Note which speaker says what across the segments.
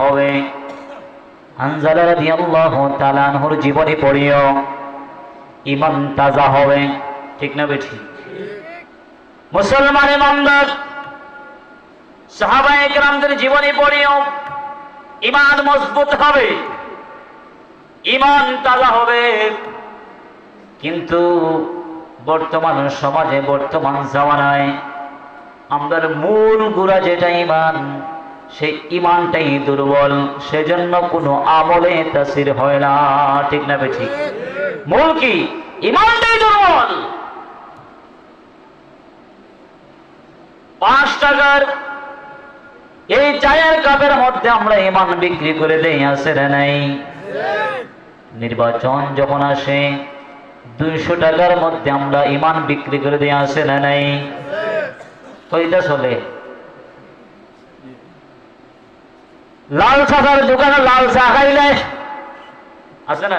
Speaker 1: হবে। হানজালা জীবনী পড়িও। ইমান তাজা হবে। ঠিক না বেঠি? মুসলমান ইমানদার, সাহাবায়ে কেরামদের জীবনী পড়িও। ইমান মজবুত হবে। ইমান তাজা হবে। কিন্তু বর্তমান সমাজে বর্তমান জামানায় আমাদের মূল গুড়া যেটা ইমান সেই ইমানটাই দুর্বল, সেজন্য কোনো আমলে তাসির হয় না। ঠিক না বেঠি মূল কি? ইমানটাই দুর্বল। পাঁচ টাকার এই চায়ের কাপের মধ্যে আমরা ইমান বিক্রি করে দেই আসে নাই? নির্বাচন যখন আসে, দুইশো টাকার মধ্যে আমরা ইমান বিক্রি করে দিয়ে আসে না নাই? ওইটা চলে। লাল চাকার দোকানে লাল চা খাইলে? আছে না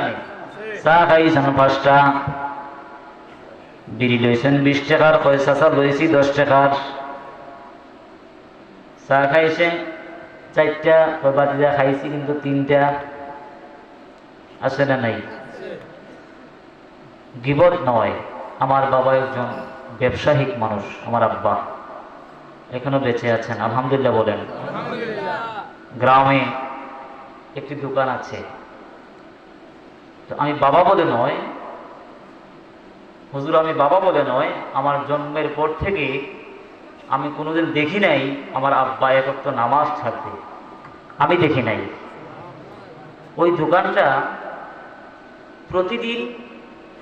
Speaker 1: চা খাইছেন পাঁচটা। বিড়ি লইছেন বিশ টাকার পয়সা চা লইছি দশ টাকার। চা খাইছে, চারটা বাতিদা খাইছি কিন্তু তিনটা। আছে না নাই? গিবত নয়, আমার বাবা একজন ব্যবসায়িক মানুষ, আমার আব্বা। এখনও বেঁচে আছেন, আলহামদুলিল্লাহ বলেন। গ্রামে একটি দোকান আছে। তো আমি বাবা বলে নয়, হুজুর আমি বাবা বলে নয়, আমার জন্মের পর থেকে আমি কোনোদিন দেখি নাই আমার আব্বা একত্র নামাজ ছাড়তে। আমি দেখি নাই। ওই দোকানটা প্রতিদিন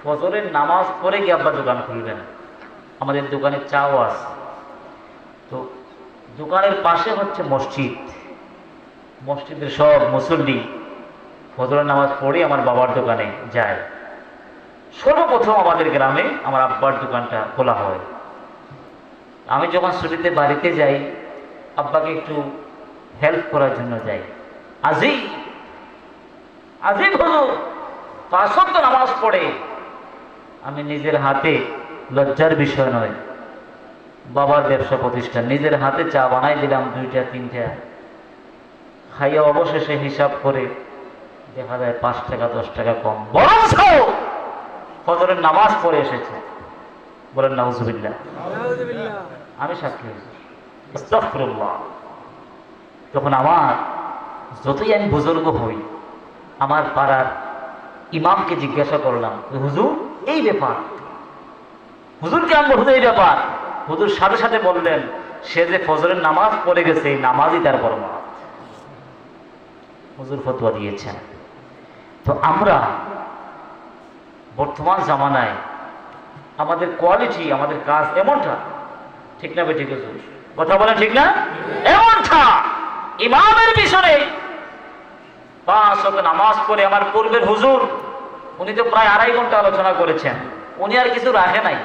Speaker 1: ফজরের নামাজ পরে গিয়ে আব্বা দোকান খুলবেন। আমাদের দোকানে চাও আছে। তো দোকানের পাশে হচ্ছে মসজিদ। মসজিদের সব মুসল্লি ফজরের নামাজ পড়ে আমার বাবার দোকানে যায়। সর্বপ্রথম আমাদের গ্রামে আমার আব্বার দোকানটা খোলা হয়। আমি যখন ছুটিতে বাড়িতে যাই, আব্বাকে একটু হেল্প করার জন্য যাই। আজই আজই হলো পাঁচক তো নামাজ পড়ে। আমি নিজের হাতে লজ্জার বিষয় নয়, বাবার ব্যবসা প্রতিষ্ঠান। নিজের হাতে চা বানাই দিলাম দুইটা, তিনটা। খাইয়া অবশেষে হিসাব করে দেখা যায় পাঁচ টাকা দশ টাকা কম। বরং ফজরের নামাজ পড়ে এসেছে। বলেন নাউজুবিল্লাহ। আমি সাক্ষী তখন আমার যতই আমি বুজুর্গ হই আমার পাড়ার ইমামকে জিজ্ঞাসা করলাম হুজুর এই ব্যাপার? হুজুরকে আমি হুজুর এই ব্যাপার? হুজুর সাথে সাথে বললেন সে যে ফজরের নামাজ পড়ে গেছে এই নামাজই তার পরমাত হুজুর ফতোয়া দিয়েছেন। তো আমরা বর্তমান জামানায় আমাদের কোয়ালিটি আমাদের কাজ এমনটা। ঠিক না ঠিক হুজুর? কথা বলেন ঠিক না? এমনটা। ইমামের পিছনে পাঁচ নামাজ পড়ে আমার পূর্বের হুজুর, উনি তো প্রায় আড়াই ঘণ্টা আলোচনা করেছেন। উনি আর কিছু রাখে নাই।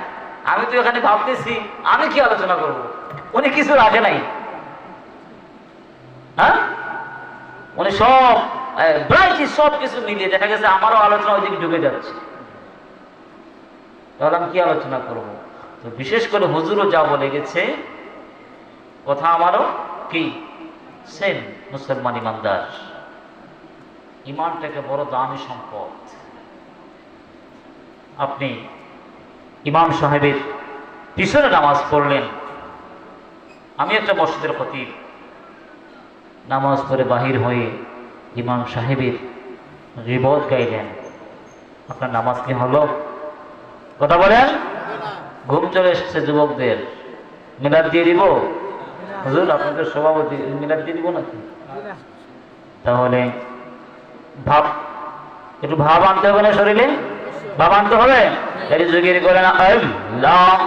Speaker 1: আমি তো এখানে ভাবতেছি, আমি কি আলোচনা করব? উনি কিছু রাখে নাই। হ্যাঁ? উনি সব ব্রাইটি সব কিছু মিলিয়ে দেখা গেছে আমারও আলোচনা ওইদিকে ঢুকে যাচ্ছে। তাহলে আমি কি আলোচনা করব? তো বিশেষ করে হুজুরও যা বলে গেছে, কথা আমারও কি? সেম, মুসলমান ইমানদার। ইমানটাকে বড় দামি সম্পদ। আপনি ইমাম সাহেবের পিছনে নামাজ পড়লেন। আমি একটা মসজিদের খতিব। নামাজ পড়ে বাহির হয়ে ইমাম সাহেবের রিবত গাইলেন আপনার নামাজ কি হলো? কথা বলেন? ঘুম চলে এসছে যুবকদের। মিলাদ দিয়ে দিব? হুজুর, আপনাদের সভাপতি, মিলাদ দিয়ে দিব নাকি? তাহলে ভাব, একটু ভাব আনতে হবে না শরীরে? ভাব আনতে হবে? এটি যুগির করে না, আল্লাহ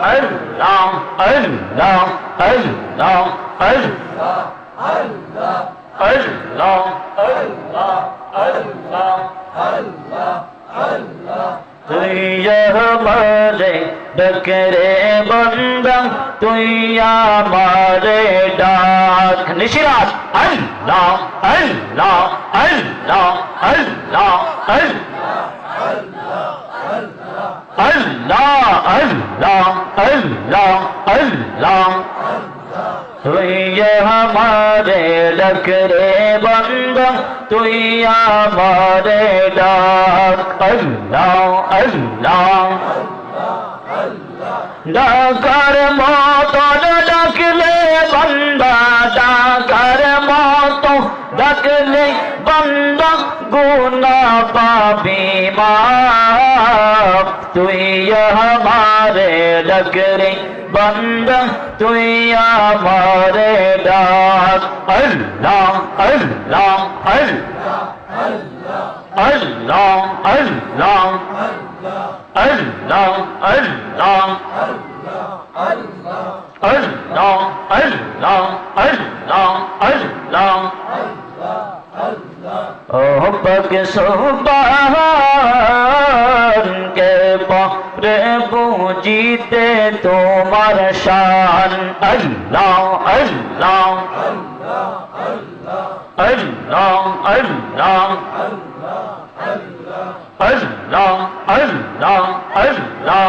Speaker 1: اللہ اللہ اللہ اللہ اللہ اللہ اللہ ہمارے ڈکرے بندم تو ہمارے ڈاک نشراج اللہ اللہ اللہ اللہ اللہ اللہ আল্লাহ আল্লাহ আল্লাহ আল্লাহ আল্লাহ আল্লাহ আল্লাহ তুই যে আমারে ডাক রে বন্দা তুই আমারে ডাক আল্লাহ আল্লাহ ডাকার মতন মত ডাকলে বন্দা গুনা পাবি মাপ তুই আমারে ডাক রে বন্দা তুই আমারে ডাক আল্লাহ আল্লাহ আল্লাহ আল্লাহ আল্লাহ আল্লাহ আল্লাহ আল্লাহ আল্লাহ আল্লাহ আল্লাহ ও পগ সোবান কে পরে বুঝিতে তোমার শান আল্লাহ আল্লাহ আল্লাহ আল্লাহ আল্লাহ আল্লাহ আল্লাহ আল্লাহ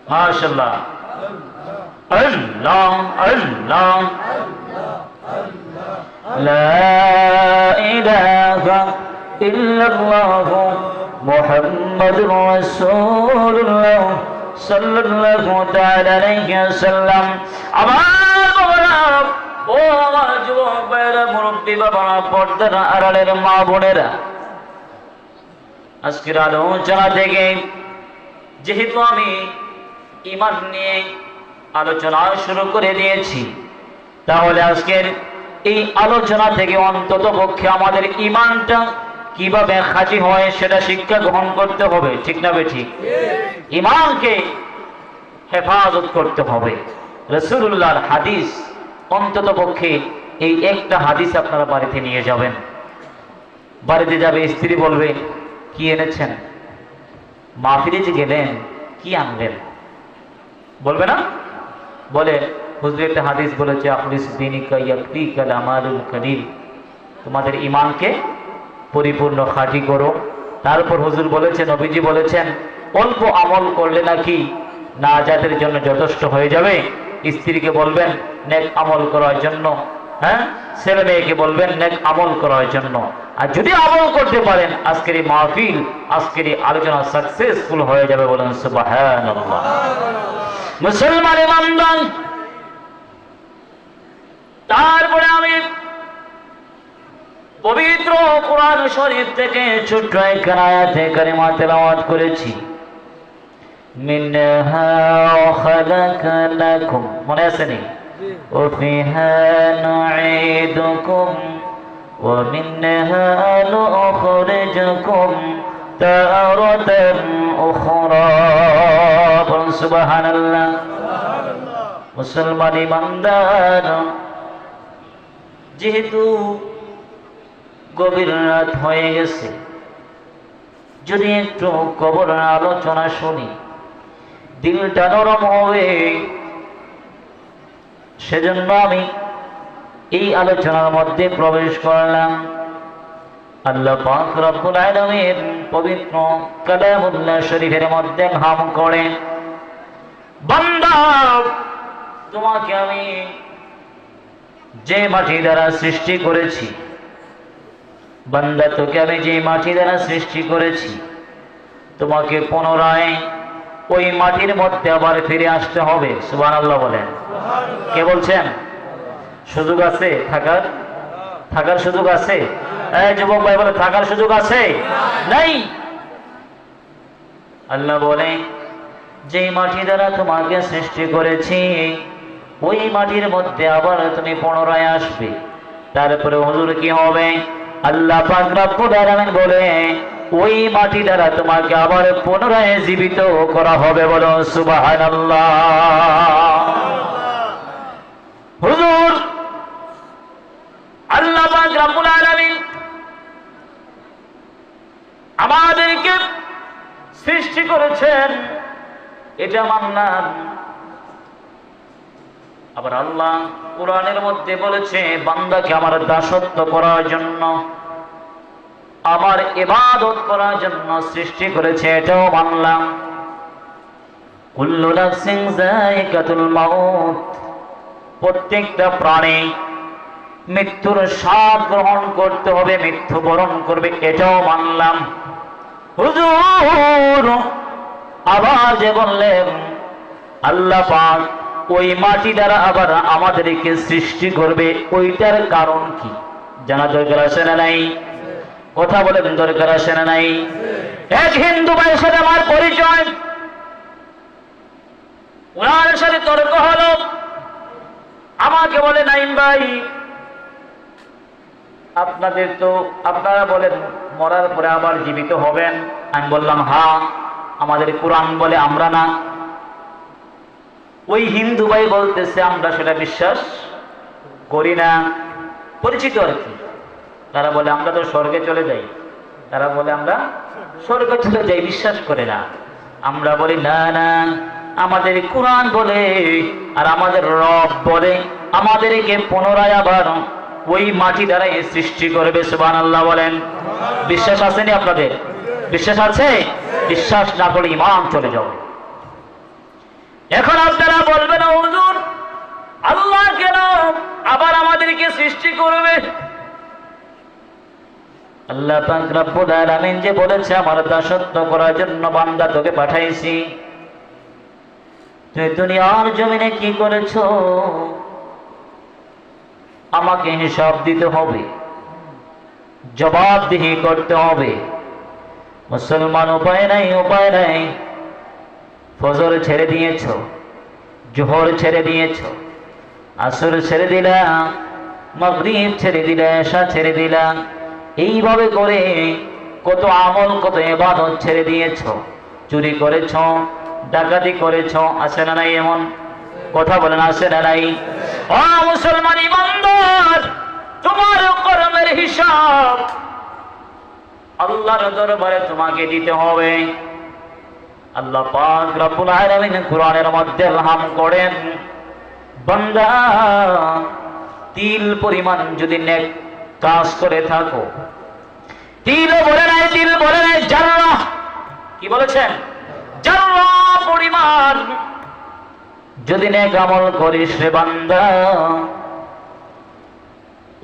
Speaker 1: মাশাআল্লাহ আল্লাহ আল্লাহ لا إله إلا الله محمد رسول الله صلى الله تعالى عليه وسلم আমার বাবারা ও আমার যুবক ভাইয়েরা মুরব্বী বাবারা পর্দার আড়ালের মা বোনেরা আজকের আলোচনা থেকে যেহেতু আমি ইমান নিয়ে আলোচনা শুরু করে দিয়েছি। তাহলে আজকের এই আলোচনা থেকে অন্তত পক্ষে আমাদের ইমানটা কীভাবে খাঁটি হয় সেটা শিক্ষা গ্রহণ করতে হবে ঠিক না বে ঠিক? ইমানকে হেফাজত করতে হবে। রসুল্লাহর হাদিস অন্তত পক্ষে এই একটা হাদিস আপনারা বাড়িতে নিয়ে যাবেন। বাড়িতে যাবে স্ত্রী বলবে কি এনেছেন? মাহফিলে যে গেলেন কি আনলেন? বলবে না? বলে, হুজুর, একটা হাদিস বলেছে তোমাদের ইমানকে পরিপূর্ণ খাঁটি করো। তারপর হুজুর বলেছেন, নবীজি বলেছেন, অল্প আমল করলে নাকি না যাদের জন্য যথেষ্ট হয়ে যাবে? স্ত্রীকে বলবেন, নেক আমল করার জন্য। হ্যাঁ? ছেলে মেয়েকে বলবেন, নেক আমল করার জন্য। আর যদি আমল করতে পারেন, আজকের এই মাহফিল, আজকের এই আলোচনা সাকসেসফুল হয়ে যাবে বলেন সুবহানাল্লাহ। মুসলমান ইমানদার তারপরে আমি পবিত্র কোরআন শরীফ থেকে ছোট্ট একখানা আয়াতে কারিমা তেলাওয়াত করেছি মিনহা খালাকনাকুম মনে আছে নি وفيها نعيدكم ومنها نخرجكم تارة أخرى মুসলমান ইমানদার। যেহেতু গভীর রাত হয়ে গেছে, যদি একটু কবর আলোচনা শুনি, দিলটা নরম হবে। সেজন্য আমি এই আলোচনার মধ্যে প্রবেশ করলাম। আল্লাহ পাক রব্বুল আলামিন পবিত্র কালামুল্লাহ শরীফের মধ্যে ঘাম করেন বান্দা তোমাকে আমি যে মাটি দ্বারা সৃষ্টি করেছি বান্দা তোকে আমি যে মাটি দ্বারা সৃষ্টি করেছি তোমাকে পুনরায় ওই মাটির মধ্যে আবার ফিরে আসতে হবে সুবান আল্লাহ বলেন কে বলছেন? সুযোগ আছে? থাকার? থাকার সুযোগ আছে? যুবক ভাই বলে থাকার সুযোগ আছে? নাই। আল্লাহ বলে যে মাটি দ্বারা তোমাকে সৃষ্টি করেছি, ওই মাটির মধ্যে আবার তুমি পুনরায় আসবে। তারপরে হুজুর কি হবে? আল্লাহ পাক রব্বুল আলামিন বলে, ওই মাটি দ্বারা তোমাকে আবার পুনরায় জীবিত করা হবে বলো, সুবহানাল্লাহ। হুজুর, আল্লাহ আমাদেরকে সৃষ্টি করেছেন এটা মানলাম আবার আল্লাহ কোরআনের মধ্যে বলেছে, বান্দাকে আমার দাসত্ব করার জন্য, আমার ইবাদত করার জন্য সৃষ্টি করেছে, এটাও মানলাম। প্রত্যেকটা প্রাণী মৃত্যুর স্বাদ গ্রহণ করতে হবে মৃত্যু বরণ করবে, এটাও মানলাম। হুজুর! আবার যে বললেন, আল্লাহ পাক ওই মাটি দ্বারা আবার আমাদেরকে সৃষ্টি করবে, ওইটার কারণ কি? জানা দরকার আছে না নাই? কথা বলেন দরকার না নাই? এক হিন্দু ভাইয়ের সাথে আমার পরিচয়। ওনার সাথে তর্ক আমাকে বলে, নাইম ভাই, আপনাদের তো, আপনারা বলেন, মরার পরে আবার জীবিত হবেন? আমি বললাম হ্যাঁ। আমাদের কোরআন বলে আমরা না। ওই হিন্দু ভাই বলতেছে, আমরা সেটা বিশ্বাস করি না। পরিচিত আর কি। তারা বলে, আমরা তো স্বর্গে চলে যাই। তারা বলে, আমরা স্বর্গে চলে যাই, বিশ্বাস করে না। আমরা বলি, না না, আমাদের কোরআন বলে আর আমাদের রব বলে, আমাদেরকে পুনরায় আবার ওই মাটি দ্বারাই সৃষ্টি করবে সুবান আল্লাহ বলেন। বিশ্বাস আসেনি আপনাদের? বিশ্বাস আছে? বিশ্বাস না করলে ইমান চলে যাবে। এখন আপনারা বলবেন হুজুর, আল্লাহ কেন আবার আমাদেরকে সৃষ্টি করবে? আল্লাহ যে বলেছে, আমার দাসত্ব করার জন্য বান্দা তোকে পাঠাইছি। তুই দুনিয়ার জমিনে কি করেছ? আমাকে হিসাব দিতে হবে। জবাবদিহি করতে হবে। মুসলমান উপায় নাই উপায় নাই। ফজর ছেড়ে দিয়েছ, জোহর ছেড়ে দিয়েছ, আসর ছেড়ে দিলাম মগরিব ছেড়ে দিলা, এশা ছেড়ে দিলাম এইভাবে করে কত আমল, কত এবাদত ছেড়ে দিয়েছ। চুরি করেছ, ডাকাতি করেছ, আসে না নাই এমন কথা বলেন আসে না নাই। ও মুসলমান ইমানদার তোমার কর্মের হিসাব আল্লাহর দরবারে তোমাকে দিতে হবে। আল্লাহ পাক রব্বুল আলামিন কোরআনের মধ্যে আলহাম করেন, বান্দা, তিল পরিমাণ যদি নেক কাজ করে থাকো। তিল বলে নাই, তিল বলে নাই জাররা কি বলেছেন? জাররা পরিমাণ। যদি নেক আমল করিস রে বান্দা,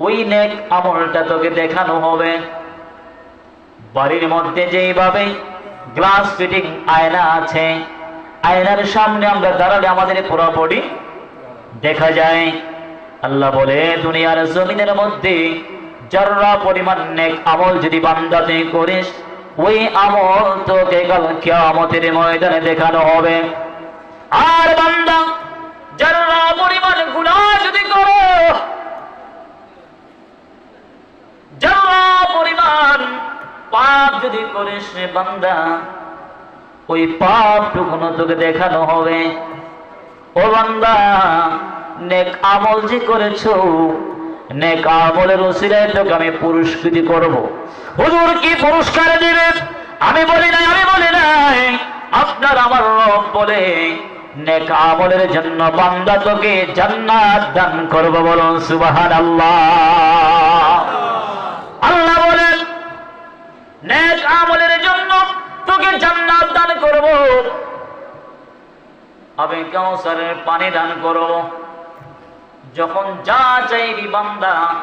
Speaker 1: ওই নেক আমলটা তোকে দেখানো হবে। বাড়ির মধ্যে যেইভাবে গ্লাস ফিটিং আয়না আছে, আয়নার সামনে আমরা দাঁড়ালে আমাদের পুরো বডি দেখা যায়। আল্লাহ বলে, দুনিয়ার জমিনের মধ্যে যারা পরিমাণ আমল যদি বান্দাতে করিস, ওই আমল তোকে কাল কিয়ামতের ময়দানে দেখানো হবে। আর বান্দা যারা পরিমাণ গুনাহ যদি করো যারা পরিমাণ পাপ যদি করিস রে বান্দা, ওই পাপ টুকুনো তোকে দেখানো হবে। ও বান্দা, নেক আমল যে করেছ, নেক আমলের ওসিলায় তোকে আমি পুরস্কৃতি করব। হুজুর কি পুরস্কার দিবে? আমি বলি নাই, আমি বলি নাই। আপনার আমার রব বলে, নেক আমলের জন্য বান্দা তোকে জান্নাত দান করব বলুন, সুবহানাল্লাহ। আল্লাহ বলেন নেক আমলের জন্য তোকে জান্নাত দান করব। আমি কাউসারের পানি দান করব যখন যা চাইবি বান্দা,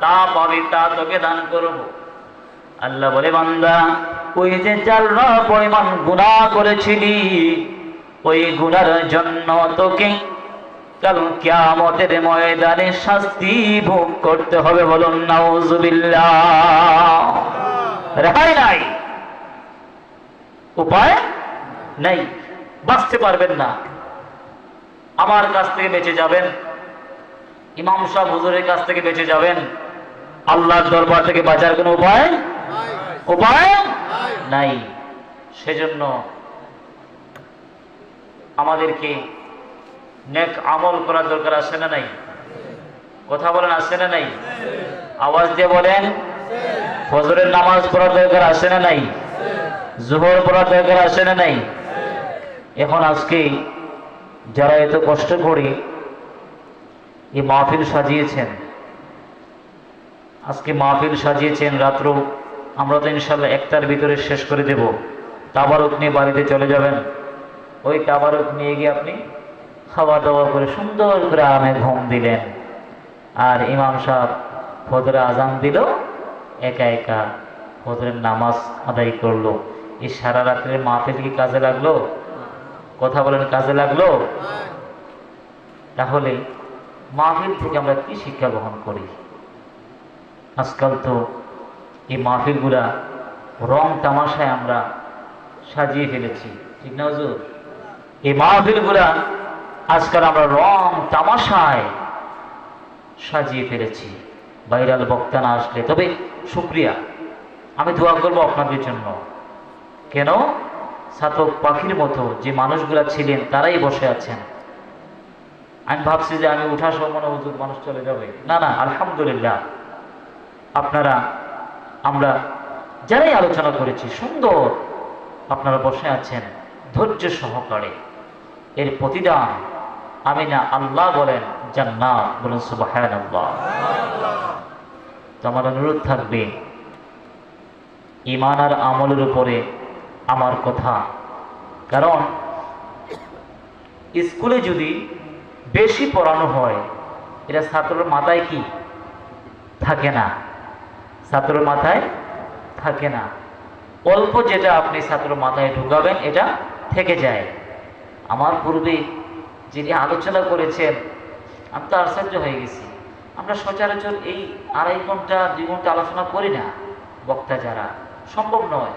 Speaker 1: তা পাবি, তা তোকে দান করব। আল্লাহ বলে, বান্দা, ওই যে যারা পরিমাণ গুণা করেছিলি, ওই গুনার জন্য তোকে কাল কিয়ামতের ময়দানে শাস্তি ভোগ করতে হবে বলুন, নাউজুবিল্লাহ। রেহাই নাই। উপায় নেই। বাঁচতে পারবেন না। আমার কাছ থেকে বেঁচে যাবেন। ইমাম সাহেব হুজুরের কাছ থেকে বেঁচে যাবেন। আল্লাহর দরবার থেকে বাঁচার কোনো উপায় উপায় নাই। সেজন্য আমাদেরকে নেক আমল করার দরকার আছে না নাই? কথা বলেন আসছে না নাই? আওয়াজ দিয়ে বলেন ফজরের নামাজ পড়ার দরকার আসে না নাই? জোহর পড়ার দরকার আসে না নাই? এখন আজকে যারা এত কষ্ট করে এই মাহফিল সাজিয়েছেন, আজকে মাহফিল সাজিয়েছেন, রাত্র আমরা তো ইনশাল্লাহ একটার ভিতরে শেষ করে দেব। তাবারক নিয়ে বাড়িতে চলে যাবেন। ওই তাবারক নিয়ে গিয়ে আপনি খাওয়া দাওয়া করে সুন্দর করে আরামে ঘুম দিলেন। আর ইমাম সাহেব ফজরে আজান দিল। একা একা ফজরের নামাজ আদায় করল। এই সারা রাত্রের মাহফিল কি কাজে লাগল? কথা বলেন, কাজে লাগল? তাহলে মাহফিল থেকে আমরা কি শিক্ষা গ্রহণ করি? আজকাল তো এই মাহফিলগুলা রং তামাশায় আমরা সাজিয়ে ফেলেছি। ঠিক না হুজুর? এই মাহফিলগুলা আজকাল আমরা রং তামাশায় সাজিয়ে ফেলেছি। ভাইরাল বক্তা না আসলে, তবে শুক্রিয়া। আমি দোয়া করব আপনাদের জন্য। কেন? ছাতক পাখির মতো যে মানুষগুলা ছিলেন, তারাই বসে আছেন। আমি ভাবছি যে আমি উঠার সময় মনে হুজুর মানুষ চলে যাবে। না না, আলহামদুলিল্লাহ। আপনারা, আমরা যারাই আলোচনা করেছি, সুন্দর আপনারা বসে আছেন ধৈর্য সহকারে। এর প্রতিদান আমি না আল্লাহ বলেন জান্নাত, বলেন আল্লাহ তো আমার অনুরোধ থাকবে ইমান আর আমলের উপরে আমার কথা। কারণ, স্কুলে যদি বেশি পড়ানো হয়, এটা ছাত্রের মাথায় কি? থাকে না। ছাত্রের মাথায় থাকে না। অল্প যেটা আপনি ছাত্র মাথায় ঢুকাবেন, এটা থেকে যায়। আমার পূর্বে যিনি আলোচনা করেছেন, আমি তো আশ্চর্য হয়ে গেছি। আমরা সচরাচর এই আড়াই ঘণ্টা, দুই ঘণ্টা আলোচনা করি না, বক্তা যারা। সম্ভব নয়।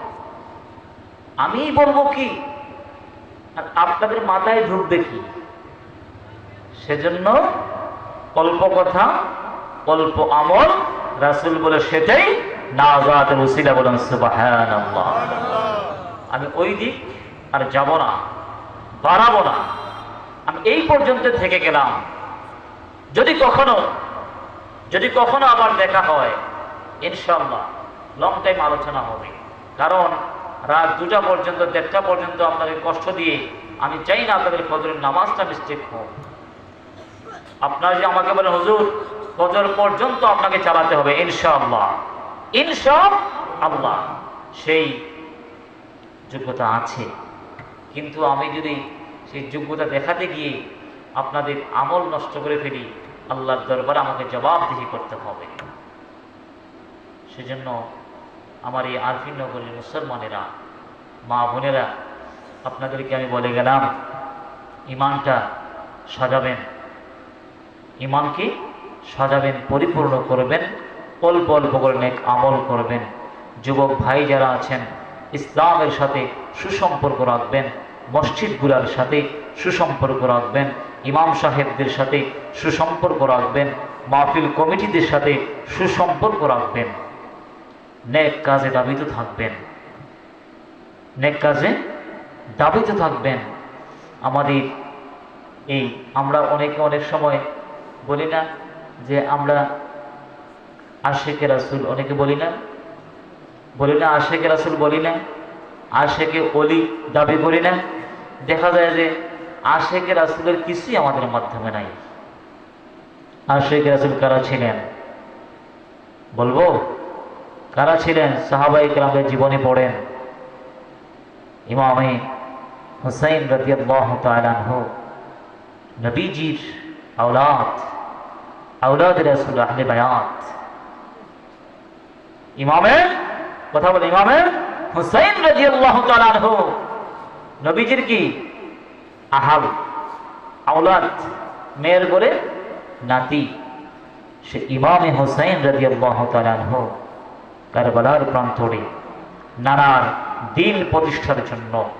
Speaker 1: আমি বলব কি, আর আপনাদের মাথায় ঢুকবে কি সেজন্য অল্প কথা, অল্প আমল, রাসুল বলে সেটাই নাজাত উসিলা বলেন আমি ওই দিক আর যাব না, বাড়াবো না। আমি এই পর্যন্ত থেকে গেলাম। যদি কখনো যদি কখনো আবার দেখা হয় ইনশাল্লাহ লং টাইম আলোচনা হবে। কারণ রাত দুটা পর্যন্ত, দেড়টা পর্যন্ত আপনাদের কষ্ট দিয়ে আমি চাই না আপনাদের ফজরের নামাজটা মিস্টেক হোক। আপনারা যে আমাকে বলেন, হুজুর, ফজর পর্যন্ত আপনাকে চালাতে হবে, ইনশাআল্লাহ। ইনশা আল্লাহ, সেই যোগ্যতা আছে। কিন্তু আমি যদি সেই যোগ্যতা দেখাতে গিয়ে আপনাদের আমল নষ্ট করে ফেলি আল্লাহর দরবার আমাকে জবাবদিহি করতে হবে। সেজন্য আমার এই আরফিন নগরের মুসলমানেরা, মা বোনেরা, আপনাদেরকে আমি বলে গেলাম ইমানটা সাজাবেন। ইমানকে সাজাবেন, পরিপূর্ণ করবেন, অল্প অল্প করে নেক আমল করবেন। যুবক ভাই যারা আছেন, ইসলামের সাথে সুসম্পর্ক রাখবেন, মসজিদগুলার সাথে সুসম্পর্ক রাখবেন। ইমাম সাহেবদের সাথে সুসম্পর্ক রাখবেন, মাহফিল কমিটিদের সাথে সুসম্পর্ক রাখবেন, নেক কাজে দাবিত থাকবেন। নেক কাজে দাবিত থাকবেন। আমাদের এই আমরা অনেকে অনেক সময় বলি না যে আমরা আশেকে রাসুল অনেকে বলি না। বলি না আশেকে রাসুল বলি না, আশেকে অলি দাবি করি না। দেখা যায় যে আশেকে রাসুলের কিছুই আমাদের মাধ্যমে নাই। আশেকে রাসুল কারা ছিলেন? বলব? কারা ছিলেন? সাহাবাই গ্রামের জীবনে পড়েন। ইমামে হুসাইন রদিয়াল্লাহ তালানহ নবীজির আওলাদ আওলাদ রাসুল আহলে বায়াত। ইমামের? কথা বলে ইমামের? হুসাইন রাদিয়াল্লাহু তাআলা আনহু। নবীজির কি? আহাল আওলাদ, মেয়ের করে নাতি। সে ইমামে হুসাইন রাদিয়াল্লাহু তাআলা আনহু, কারবালার প্রান্তরে নানার দিন প্রতিষ্ঠার জন্য,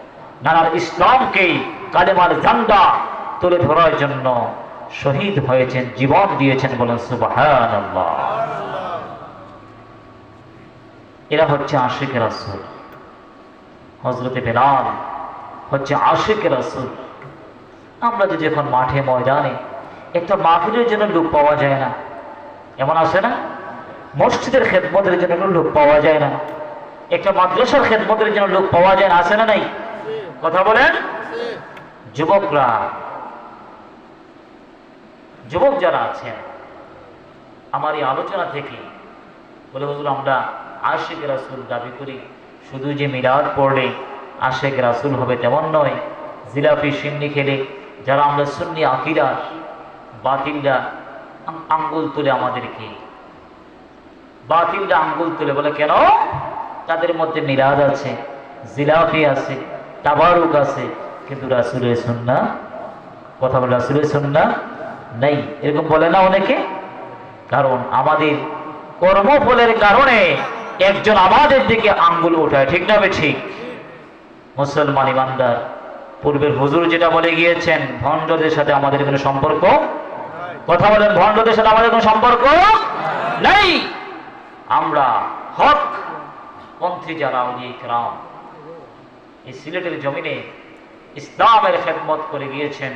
Speaker 1: নানার ইসলামকে কালেমার জান্ডা তুলে ধরার জন্য শহীদ হয়েছেন, জীবন দিয়েছেন বলেন সুবহানাল্লাহ। এরা হচ্ছে আশিকের রাসূল। হজরতে বেলাল হচ্ছে আশিকের রাসূল। আমরা যদি এখন মাঠে ময়দানে একটা মাহফিলের জন্য লোক পাওয়া যায় না, এমন আছে না? মসজিদের খেদমতের জন্য লোক পাওয়া যায় না। একটা মাদ্রাসার খেদমতের জন্য লোক পাওয়া যায় না, আছে না নাই? কথা বলেন? যুবকরা, যুবক যারা আছেন, আমার এই আলোচনা থেকে বলে, হুজুর, আমরা আশেক রাসুল দাবি করি, শুধু যে মিলাদ পড়লে আশেক রাসুল হবে তেমন নয়। জিলাপি, সিন্নি খেলে যারা আমরা সুন্নি আকিরা বাতিলরা আঙ্গুল তুলে আমাদেরকে, বাতিলরা আঙ্গুল তুলে বলে, কেন? তাদের মধ্যে মিলাদ আছে, জিলাফি আছে, তাবারুক আছে, কিন্তু রাসুলের সুন্না কথা বলে, রাসুলের সুন্না নেই। এরকম বলে না অনেকে? কারণ আমাদের কর্মফলের কারণে একজন আমাদের দিকে আঙ্গুল ওঠায়, ঠিক না ঠিক? মুসলমান ইমানদার পূর্বের হুজুর যেটা বলে গিয়েছেন, ভণ্ডদের সাথে আমাদের কোনো সম্পর্ক? কথা বলেন, ভণ্ডদের সাথে আমাদের কোনো সম্পর্ক? নেই। আমরা হক পন্থী যারা উনি রাম এই সিলেটের জমিনে ইসলামের খেদমত করে গিয়েছেন।